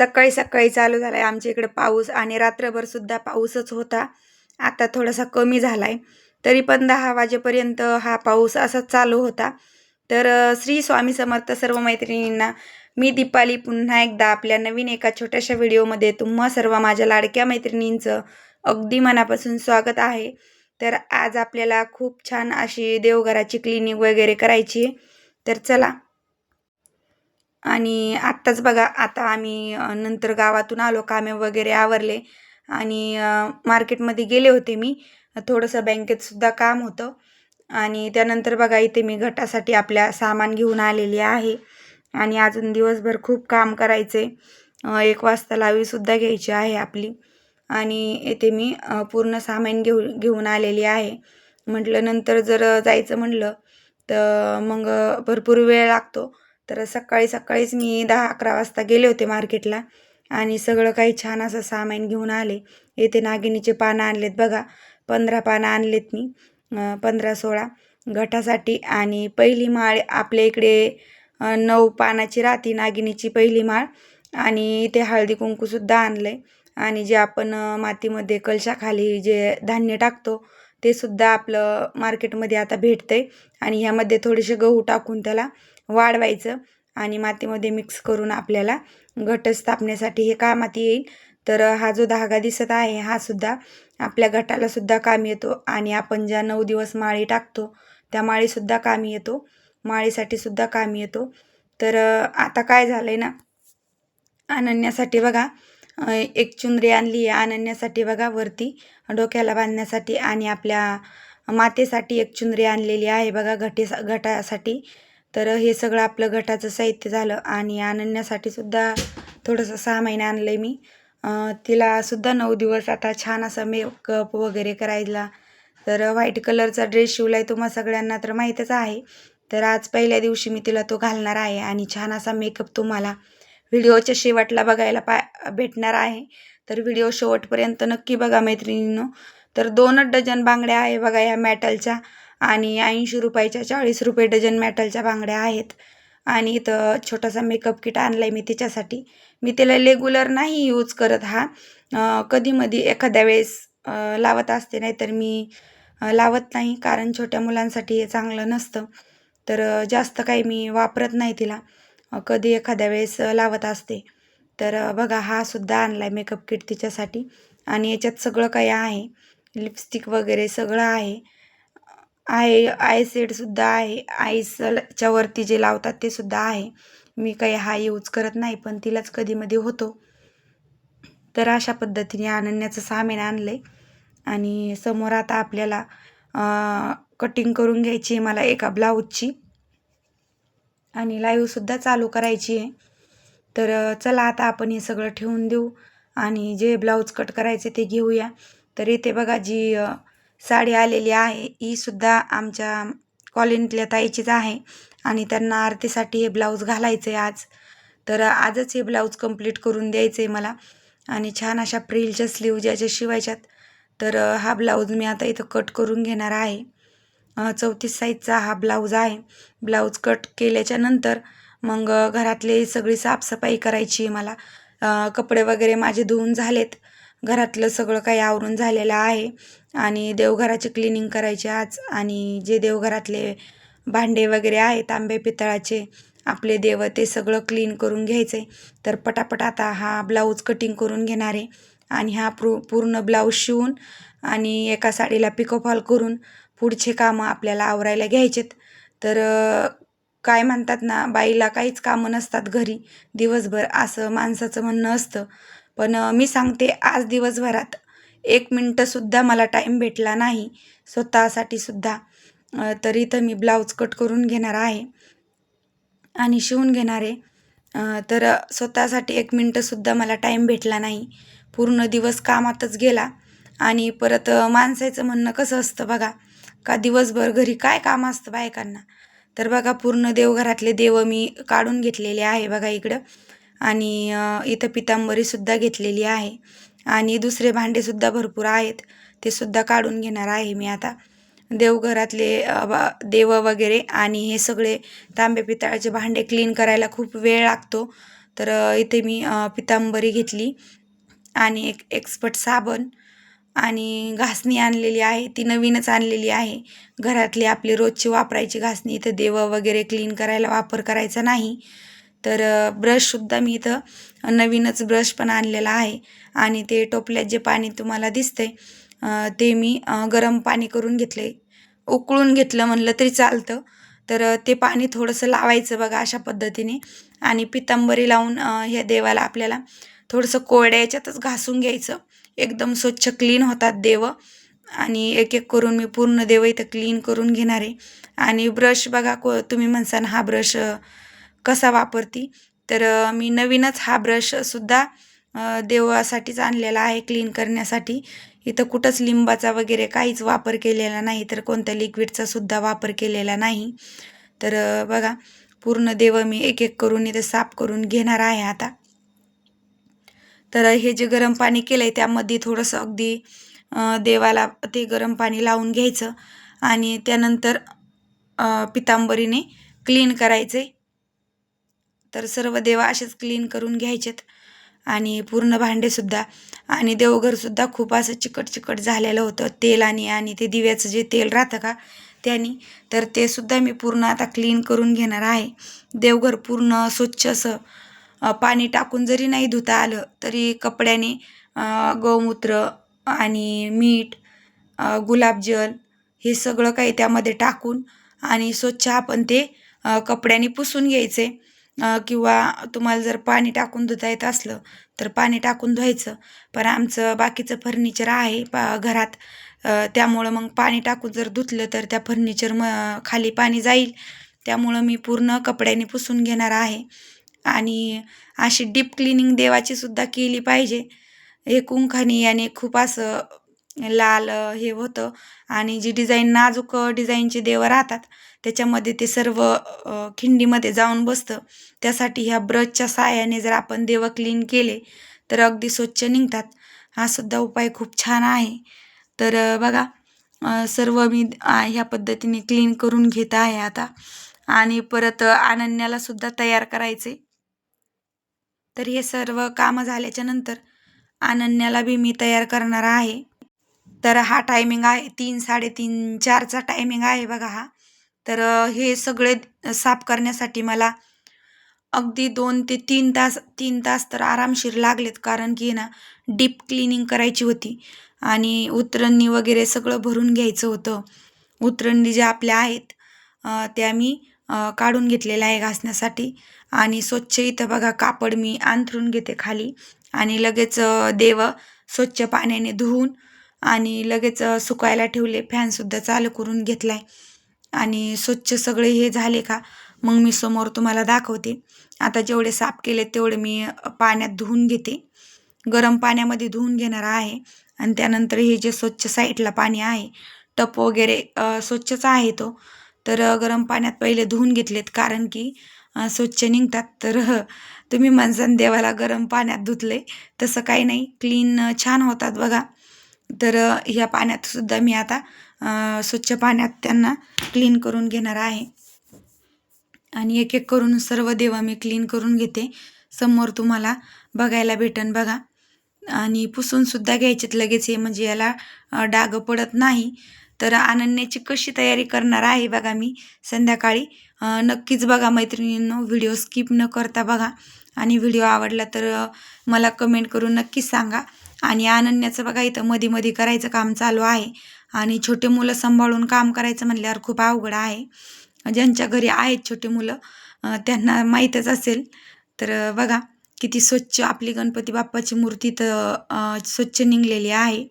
सकाळी सकाळी चालू झाला आहे आमच्या इकडे पाऊस आणि रात्रभर सुद्धा पाऊसच होता. आता थोडासा कमी झाला आहे तरी पण दहा वाजेपर्यंत हा पाऊस असाच चालू होता. तर श्री स्वामी समर्थ सर्व मैत्रिणींना मी दीपाली पुन्हा एकदा आपल्या नवीन एका छोट्याशा व्हिडिओमध्ये तुम्हा सर्व माझ्या लाडक्या मैत्रिणींचं अगदी मनापासून स्वागत आहे. तर आज आपल्याला खूप छान अशी देवघराची क्लिनिक वगैरे करायची आहे. तर चला आणि आत्ताच बघा आता आम्ही नंतर गावातून आलो कामे वगैरे आवरले आणि मार्केटमध्ये गेले होते मी. थोडंसं बँकेत सुद्धा काम होतं आणि त्यानंतर बघा इथे मी घटासाठी आपल्या सामान घेऊन आलेली आहे आणि अजून दिवसभर खूप काम करायचे. एक वाजता लावीसुद्धा घ्यायची आहे आपली आणि येथे मी पूर्ण सामान घेऊन घेऊन आलेली आहे. म्हटलं नंतर जर जायचं म्हटलं तर मग भरपूर वेळ लागतो. तर सकाळी सकाळीच मी दहा अकरा वाजता गेले होते मार्केटला आणि सगळं काही छान असं सामान घेऊन आले. येथे नागिनीचे पानं आणलेत बघा. पंधरा पानं आणलेत मी. पंधरा सोळा घटासाठी आणि पहिली माळ आपल्या इकडे नऊ पानाची राहती नागिनीची पहिली माळ आणि इथे हळदी कुंकूसुद्धा आणलं आहे आणि जे आपण मातीमध्ये कलशाखाली जे धान्य टाकतो ते सुद्धा आपलं मार्केटमध्ये आता भेटतं आहे आणि ह्यामध्ये थोडेसे गहू टाकून त्याला वाढवायचं आणि मातीमध्ये मिक्स करून आपल्याला घट स्थापनेसाठी हे कामात येईल. तर हा जो धागा दिसत आहे हा सुद्धा आपल्या घटाला सुद्धा कामी येतो आणि आपण ज्या नऊ दिवस माळी टाकतो त्या माळीसुद्धा कामी येतो. माळीसाठी सुद्धा कामी येतो. तर आता काय झालं आहे ना अनन्यासाठी बघा एक चुंदरी आणली आहे. अनन्यासाठी बघा वरती डोक्याला बांधण्यासाठी आणि आपल्या मातेसाठी एक चुंदरी आणलेली आहे बघा घटे घटासाठी. तर हे सगळं आपलं घटाचं साहित्य झालं आणि अनन्यासाठी सुद्धा थोडंसं सहा महिने आणलं आहे मी. तिलासुद्धा तिला सुद्धा नऊ दिवस आता छान असा मेकअप वगैरे करायला. तर व्हाईट कलरचा ड्रेस शिवला आहे तुम्हा सगळ्यांना तर माहीतच आहे. तर आज पहिल्या दिवशी मी तिला तो घालणार आहे आणि छान असा मेकअप तुम्हाला व्हिडिओच्या शेवटला बघायला पा भेटणार आहे. तर व्हिडिओ शेवटपर्यंत नक्की बघा मैत्रिणींनो. तर दोनच डझन बांगड्या आहे बघा या मॅटलच्या आणि ऐंशी रुपयाच्या चाळीस रुपये डझन मॅटलच्या बांगड्या आहेत. आणि इथं छोटासा मेकअप किट आणला आहे मी तिच्यासाठी. मी त्याला रेग्युलर नाही यूज करत हा. कधीमधी एखाद्या वेळेस लावत असते नाहीतर मी लावत नाही कारण छोट्या मुलांसाठी हे चांगलं नसतं. तर जास्त काही मी वापरत नाही तिला. कधी एखाद्या वेळेस लावत असते. तर बघा हा सुद्धा आणला आहे मेकअप किट तिच्यासाठी. आणि याच्यात सगळं काही आहे. लिपस्टिक वगैरे सगळं आहे. आय आय सेडसुद्धा आहे. आयसलच्या वरती जे लावतात ते सुद्धा आहे. मी काही हा यूज करत नाही पण तिलाच कधीमध्ये होतो. तर अशा पद्धतीने अनन्याचं सामान आणलं आहे आणि समोर आता आपल्याला कटिंग करून घ्यायची आहे मला एका ब्लाऊजची आणि लाईव्हसुद्धा चालू करायची आहे. तर चला आता आपण हे सगळं ठेवून देऊ. आणि जे ब्लाऊज कट करायचे ते घेऊया. तर इथे बघा जी साडी आलेली आहे. ही सुद्धा आमच्या कॉलनीतल्या ताईचीच आहे. आणि त्यांना आरतीसाठी हे ब्लाऊज घालायचं आहे आज. तर आजच हे ब्लाऊज कंप्लीट करून द्यायचं आहे मला. आणि छान अशा प्रिलच्या स्लीव ज्याच्या शिवायच्यात. तर हा ब्लाऊज मी आता इथं कट करून घेणार आहे. चौतीस साईजचा हा ब्लाऊज आहे. ब्लाऊज कट केल्याच्यानंतर मग घरातली घरातले सगळी साफसफाई करायची आहे मला. कपडे वगैरे माझे धुवून झालेत. घरातलं सगळं काही आवरून झालेलं आहे. आणि देवघराची क्लिनिंग करायची आज. आणि जे देवघरातले भांडे वगैरे आहेत तांबे पितळाचे आपले देव ते सगळं क्लीन करून घ्यायचे. तर पटापट आता हा ब्लाऊज कटिंग करून घेणार आहे. आणि हा प्रू पूर्ण ब्लाऊज शिवून आणि एका साडीला पिकोफॉल करून पुढचे कामं आपल्याला आवरायला घ्यायचेत. तर काय म्हणतात ना बाईला काहीच कामं नसतात घरी. दिवसभर असं माणसाचं म्हणणं असतं. पण मी सांगते आज दिवसभरात एक मिनटंसुद्धा मला टाईम भेटला नाही स्वतःसाठी सुद्धा. तर इथं मी ब्लाऊज कट करून घेणार आहे आणि शिवून घेणार आहे. तर स्वतःसाठी एक मिनटंसुद्धा मला टाईम भेटला नाही. पूर्ण दिवस कामातच गेला आणि परत माणसाचं म्हणणं कसं असतं बघा का दिवसभर घरी काय काम असतं बायकांना? तर बघा पूर्ण देवघरातले देव मी काढून घेतलेले आहे बघा इकडं. आणि इथं पितांबरीसुद्धा घेतलेली आहे. आणि दुसरे भांडेसुद्धा भरपूर आहेत. ते सुद्धा काढून घेणार आहे मी आता. देवघरातले बा- देव वगैरे आणि हे सगळे तांबे पितळाचे भांडे क्लीन करायला खूप वेळ लागतो. तर इथे मी पितांबरी घेतली आणि एक एक्सपर्ट साबण आणि घासणी आणलेली आहे. ती नवीनच आणलेली आहे. घरातली आपली रोजची वापरायची घासणी इथं देवं वगैरे क्लीन करायला वापर करायचा नाही. तर ब्रशसुद्धा मी इथं नवीनच ब्रश पण आणलेला आहे. आणि ते टोपल्यात जे पाणी तुम्हाला दिसतंय ते मी गरम पाणी करून घेतले उकळून घेतलं म्हणलं तरी चालतं. तर ते पाणी थोडंसं लावायचं बघा अशा पद्धतीने. आणि पितांबरी लावून ह्या देवाला आपल्याला थोडंसं कोरड्या याच्यातच घासून घ्यायचं. एकदम स्वच्छ क्लीन होतात देव. आणि एक एक करून मी पूर्ण देव इथं क्लीन करून घेणार. आहे आणि ब्रश बघा को तुम्ही म्हणसान हा ब्रश कसा वापरती? तर मी नवीनच हा ब्रशसुद्धा देवासाठीच आणलेला आहे क्लीन करण्यासाठी. इथं कुठंच लिंबाचा वगैरे काहीच वापर केलेला नाही तर कोणत्या लिक्विडचा सुद्धा वापर केलेला नाही. तर बघा पूर्ण देव मी एक एक करून इथं साफ करून घेणार आहे आता. तर हे जे गरम पाणी केलं आहे त्यामध्ये थोडंसं अगदी देवाला ते गरम पाणी लावून घ्यायचं आणि त्यानंतर पितांबरीने क्लीन करायचे. तर सर्व देवा असेच क्लीन करून घ्यायचेत. आणि पूर्ण भांडेसुद्धा आणि देवघरसुद्धा खूप असं चिकट चिकट झालेलं होतं. तेल आणि आणि ते दिव्याचं जे तेल राहतं का त्यानी. तर ते सुद्धा मी पूर्ण आता क्लीन करून घेणार आहे. देवघर पूर्ण स्वच्छ असं पाणी टाकून जरी नाही धुता आलं तरी कपड्याने गौमूत्र गोमूत्र आणि मीठ गुलाबजल हे सगळं काही त्यामध्ये टाकून आणि स्वच्छ आपण ते कपड्याने पुसून घ्यायचे. किंवा तुम्हाला जर पाणी टाकून धुता येत असलं तर पाणी टाकून धुवायचं. पण आमचं बाकीचं फर्निचर आहे पा घरात. त्यामुळं मग पाणी टाकून जर धुतलं तर त्या फर्निचर म खाली पाणी जाईल. त्यामुळं मी पूर्ण कपड्याने पुसून घेणार आहे. आणि अशी डीप क्लिनिंग देवाची सुद्धा केली पाहिजे. हे कुंखानी याने खूप असं लाल हे होतं. आणि जी डिझाईन नाजूक डिझाईनचे देव राहतात त्याच्यामध्ये ते सर्व खिंडीमध्ये जाऊन बसतं. त्यासाठी ह्या ब्रशच्या साहाय्याने जर आपण देव क्लीन केले तर अगदी स्वच्छ निघतात. हा सुद्धा उपाय खूप छान आहे. तर बघा सर्व मी ह्या पद्धतीने क्लीन करून घेत आहे आता. आणि परत अनन्याला सुद्धा तयार करायचे. तर हे सर्व कामं झाल्याच्यानंतर अनन्याला बी मी तयार करणार आहे. तर हा टायमिंग आहे तीन साडेतीन चारचा टायमिंग आहे बघा हा. तर हे सगळे साफ करण्यासाठी मला अगदी दोन ते तीन तास तीन तास तर आरामशीर लागलेत कारण की ना डीप क्लिनिंग करायची होती. आणि उतरणी वगैरे सगळं भरून घ्यायचं होतं. उतरणी ज्या आपल्या आहेत त्या मी काढून घेतलेल्या आहे घासण्यासाठी. आणि स्वच्छ इथं बघा कापड मी अंथरून घेते खाली. आणि लगेच देव स्वच्छ पाण्याने धुवून आणि लगेच सुकायला ठेवले. फॅनसुद्धा चालू करून घेतला आहे आणि स्वच्छ सगळे हे झाले का मग मी समोर तुम्हाला दाखवते. आता जेवढे साफ केले तेवढे मी पाण्यात धुवून घेते. गरम पाण्यामध्ये धुवून घेणार आहे. आणि त्यानंतर हे जे स्वच्छ साईडला पाणी आहे टप वगैरे स्वच्छच आहे तो. तर गरम पाण्यात पहिले धुवून घेतलेत. कारण की स्वच्छ निघतात. तर तुम्ही माणसान देवाला गरम पाण्यात धुतले तसं काही नाही. क्लीन छान होतात बघा. तर ह्या पाण्यातसुद्धा मी आता स्वच्छ पाण्यात त्यांना क्लीन करून घेणार आहे. आणि एक एक करून सर्व देवा मी क्लीन करून घेते. समोर तुम्हाला बघायला भेटन बघा. आणि पुसूनसुद्धा घ्यायचेत लगेच हे म्हणजे याला डाग पडत नाही. तर अनन्याची कशी तयारी करणार आहे बघा मी संध्याकाळी. नक्कीच बघा मैत्रिणींनो व्हिडिओ स्किप न करता बघा. आणि व्हिडिओ आवडला तर मला कमेंट करून नक्कीच सांगा. आणि अनन्याचं बघा इथं मध्ये मध्ये करायचं काम चालू आहे. आणि छोटे मुलं सांभाळून काम करायचं म्हणल्यावर खूप अवघड आहे. ज्यांच्या घरी आहेत छोटे मुलं त्यांना माहीतच असेल. तर बघा किती स्वच्छ आपली गणपती बाप्पाची मूर्ती तर स्वच्छ निघलेली आहे.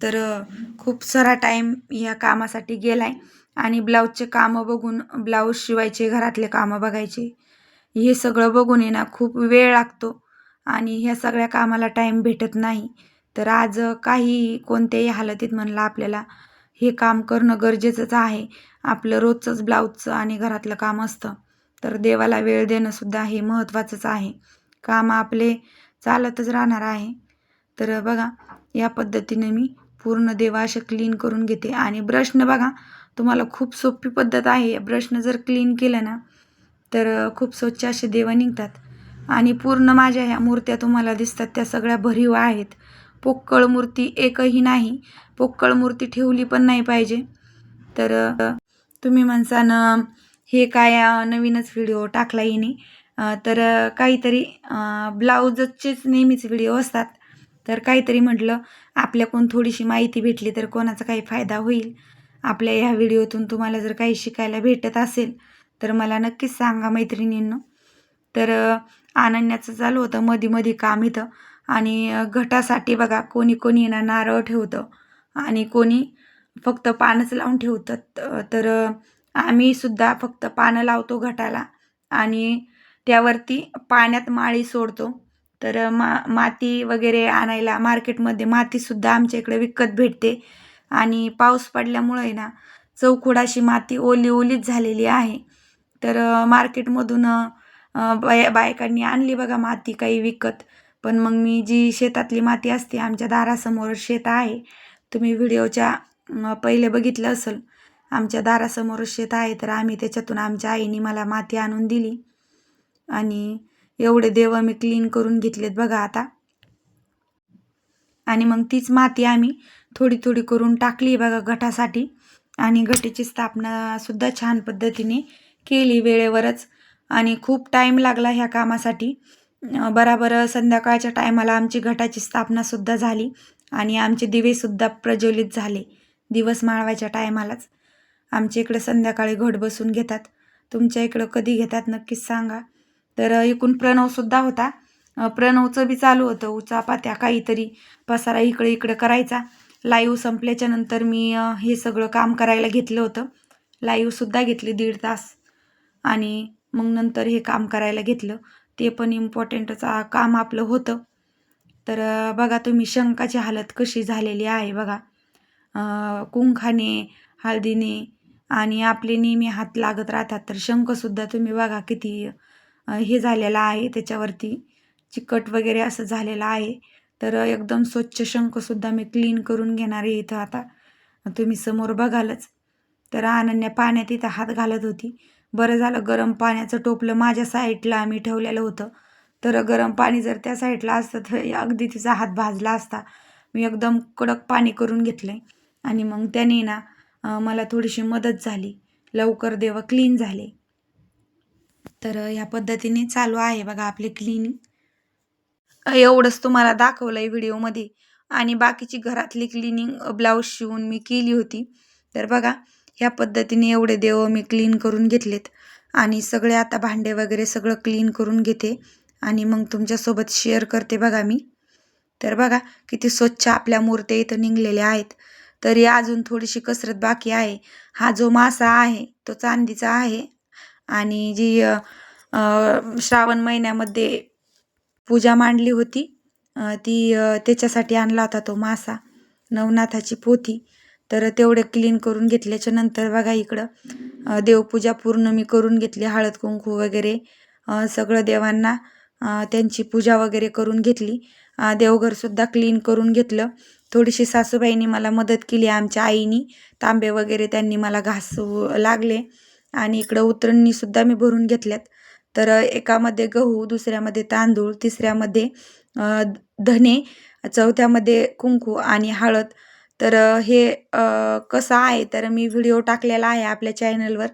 तर खूप सारा टाईम या कामासाठी गेलाय. आणि ब्लाऊजचे कामं बघून ब्लाऊज शिवायचे घरातले कामं बघायचे. हे सगळं बघून आहे ना खूप वेळ लागतो. आणि ह्या सगळ्या कामाला टाईम भेटत नाही. तर आज काही कोणत्याही हालतीत म्हणलं आपल्याला हे काम करणं गरजेचंच आहे. आपलं रोजचंच ब्लाऊजचं आणि घरातलं काम असतं. तर देवाला वेळ देणंसुद्धा हे महत्त्वाचंच आहे. काम आपले चालतच राहणार आहे. तर बघा या पद्धतीने मी पूर्ण देवा असे क्लीन करून घेते. आणि ब्रशनं बघा तुम्हाला खूप सोपी पद्धत आहे. ब्रशनं जर क्लीन केलं ना तर खूप स्वच्छ असे देवं निघतात. आणि पूर्ण माझ्या ह्या मूर्त्या तुम्हाला दिसतात. त्या सगळ्या भरीव आहेत. पोक्कळ मूर्ती एकही नाही. पोक्कळ मूर्ती ठेवली पण नाही पाहिजे. तर तुम्ही म्हणसान हे काय नवीनच व्हिडिओ टाकला येणे तर काहीतरी ब्लाऊजचेच नेहमीच व्हिडिओ असतात. तर काहीतरी म्हटलं आपल्याकडून थोडीशी माहिती भेटली तर कोणाचा काही फायदा होईल. आपल्या ह्या व्हिडिओतून तुम्हाला जर काही शिकायला भेटत असेल तर मला नक्कीच सांगा मैत्रिणींनो. तर अनन्याचं चालू होतं. मधी मधी काम इथं. आणि घटासाठी बघा कोणी कोणी ना नारळ ठेवतं. आणि कोणी फक्त पानच लावून ठेवतं. तर आम्ही सुद्धा फक्त पानं लावतो घटाला. आणि त्यावरती पाण्यात माळी सोडतो. तर मा माती वगैरे आणायला मार्केटमध्ये मातीसुद्धा आमच्या इकडे विकत भेटते. आणि पाऊस पडल्यामुळे ना चौकुडाशी माती ओली ओलीच झालेली आहे. तर मार्केटमधून बाय बायकांनी आणली बघा माती काही विकत. पण मग मी जी शेतातली माती असते आमच्या दारासमोर शेत आहे. तुम्ही व्हिडिओच्या पहिले बघितलं असेल आमच्या दारासमोर शेत आहे तर आम्ही त्याच्यातून आमच्या आईने मला माती आणून दिली. आणि एवढे देव मी क्लीन करून घेतलेत बघा आता. आणि मग तीच माती आम्ही थोडी थोडी करून टाकली बघा गटासाठी. आणि गटीची स्थापना सुद्धा छान पद्धतीने केली. वेळेवरच आणि खूप टाईम लागला ह्या कामासाठी. बराबर संध्याकाळच्या टायमाला आमची घटाची स्थापनासुद्धा झाली आणि आमचे दिवेसुद्धा प्रज्वलित झाले दिवस माळवायच्या टायमालाच आमच्या इकडे संध्याकाळी घट बसून घेतात. तुमच्या इकडं कधी घेतात नक्कीच सांगा. तर एकूण प्रणवसुद्धा होता. प्रणवचं बी चालू होतं. उचापात्या काहीतरी पसारा इकडे इकडे करायचा. लाईव्ह संपल्याच्या नंतर मी हे सगळं काम करायला घेतलं होतं. लाईव्हसुद्धा घेतली दीड तास. आणि मग नंतर हे काम करायला घेतलं. ते पण इम्पॉर्टंटच काम आपलं होतं. तर बघा तुम्ही शंकाची हालत कशी झालेली आहे बघा. कुंखाने हळदीने आणि आपले नेहमी हात लागत राहतात. तर शंखसुद्धा तुम्ही बघा किती हे झालेलं आहे त्याच्यावरती. चिकट वगैरे असं झालेलं आहे. तर एकदम स्वच्छ शंखसुद्धा मी क्लीन करून घेणार आहे इथं आता. तुम्ही समोर बघालच. तर अनन्या पाण्यात इथं हात घालत होती. बरं झालं गरम पाण्याचं टोपलं माझ्या साईडला आम्ही ठेवलेलं होतं. तर गरम पाणी जर त्या साईडला असतं तर अगदी तिचा हात भाजला असता. मी एकदम कडक पाणी करून घेतलं आहे आणि मग त्याने ना मला थोडीशी मदत झाली. लवकर देव क्लीन झाले. तर ह्या पद्धतीने चालू आहे बघा आपले क्लीनिंग. एवढंच तुम्हाला दाखवलं आहे व्हिडिओमध्ये. आणि बाकीची घरातली क्लिनिंग ब्लाऊज शिवून मी केली होती. तर बघा ह्या पद्धतीने एवढे देव मी क्लीन करून घेतलेत. आणि सगळे आता भांडे वगैरे सगळं क्लीन करून घेते. आणि मग तुमच्यासोबत शेअर करते बघा मी. तर बघा किती स्वच्छ आपल्या मूर्त्या इथं निघलेल्या आहेत. तरी अजून थोडीशी कसरत बाकी आहे. हा जो मासा आहे तो चांदीचा आहे. आणि जी श्रावण महिन्यामध्ये पूजा मांडली होती ती त्याच्यासाठी आणला होता तो मासा. नवनाथाची पोथी. तर तेवढे क्लीन करून घेतल्याच्या नंतर बघा इकडं देवपूजा पूर्ण मी करून घेतली हळद कुंकू वगैरे सगळं देवांना त्यांची पूजा वगैरे करून घेतली. देवघरसुद्धा क्लीन करून घेतलं. थोडीशी सासूबाईंनी मला मदत केली आमच्या आईनी. तांबे वगैरे त्यांनी मला घासू लागले. आणि इकडं उतरणीसुद्धा मी भरून घेतल्यात. तर एकामध्ये गहू दुसऱ्यामध्ये तांदूळ तिसऱ्यामध्ये धने चौथ्यामध्ये कुंकू आणि हळद. तर हे कसं आहे? तर मी व्हिडिओ टाकलेला आहे आपल्या चॅनलवर.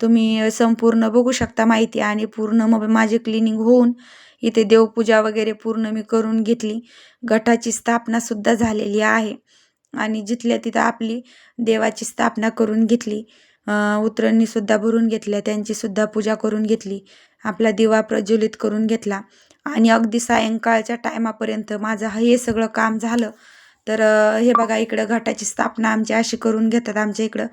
तुम्ही संपूर्ण बघू शकता माहिती आणि पूर्ण मग माझी क्लिनिंग होऊन इथे देवपूजा वगैरे पूर्ण मी करून घेतली. गटाची स्थापनासुद्धा झालेली आहे आणि जिथल्या तिथं आपली देवाची स्थापना करून घेतली. उतरणीसुद्धा भरून घेतल्या त्यांचीसुद्धा पूजा करून घेतली आपला दिवा प्रज्वलित करून घेतला आणि अगदी सायंकाळच्या टायमापर्यंत माझं हे सगळं काम झालं. तर हे बघा इकडं घाटाची स्थापना आमची अशी करून घेतात. आमच्या इकडं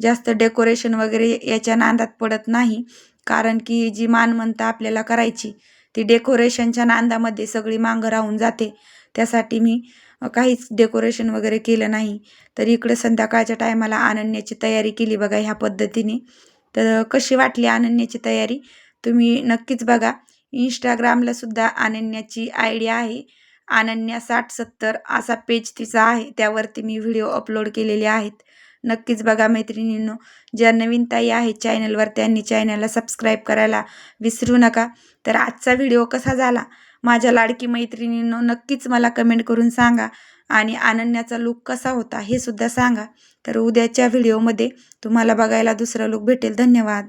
जास्त डेकोरेशन वगैरे याच्या नांदात पडत नाही. कारण की जी मानमंता आपल्याला करायची ती डेकोरेशनच्या नांदामध्ये सगळी मागं राहून जाते. त्यासाठी मी काहीच डेकोरेशन वगैरे केलं नाही. तर इकडं संध्याकाळच्या टायमाला अनन्याची तयारी केली बघा ह्या पद्धतीने. तर कशी वाटली अनन्याची तयारी? तुम्ही नक्कीच बघा. इंस्टाग्रामलासुद्धा अनन्याची आयडिया आहे. अनन्या साठ सत्तर असा पेज तिचा आहे. त्यावरती मी व्हिडिओ अपलोड केलेले आहेत. नक्कीच बघा मैत्रिणींनो ज्या नवीन ताई आहेत चॅनलवर त्यांनी चॅनलला सबस्क्राईब करायला विसरू नका. तर आजचा व्हिडिओ कसा झाला? माझ्या लाडकी मैत्रिणींनो नक्कीच मला कमेंट करून सांगा आणि अनन्याचा लुक कसा होता हे सुद्धा सांगा. तर उद्याच्या व्हिडिओमध्ये तुम्हाला बघायला दुसरा लुक भेटेल. धन्यवाद.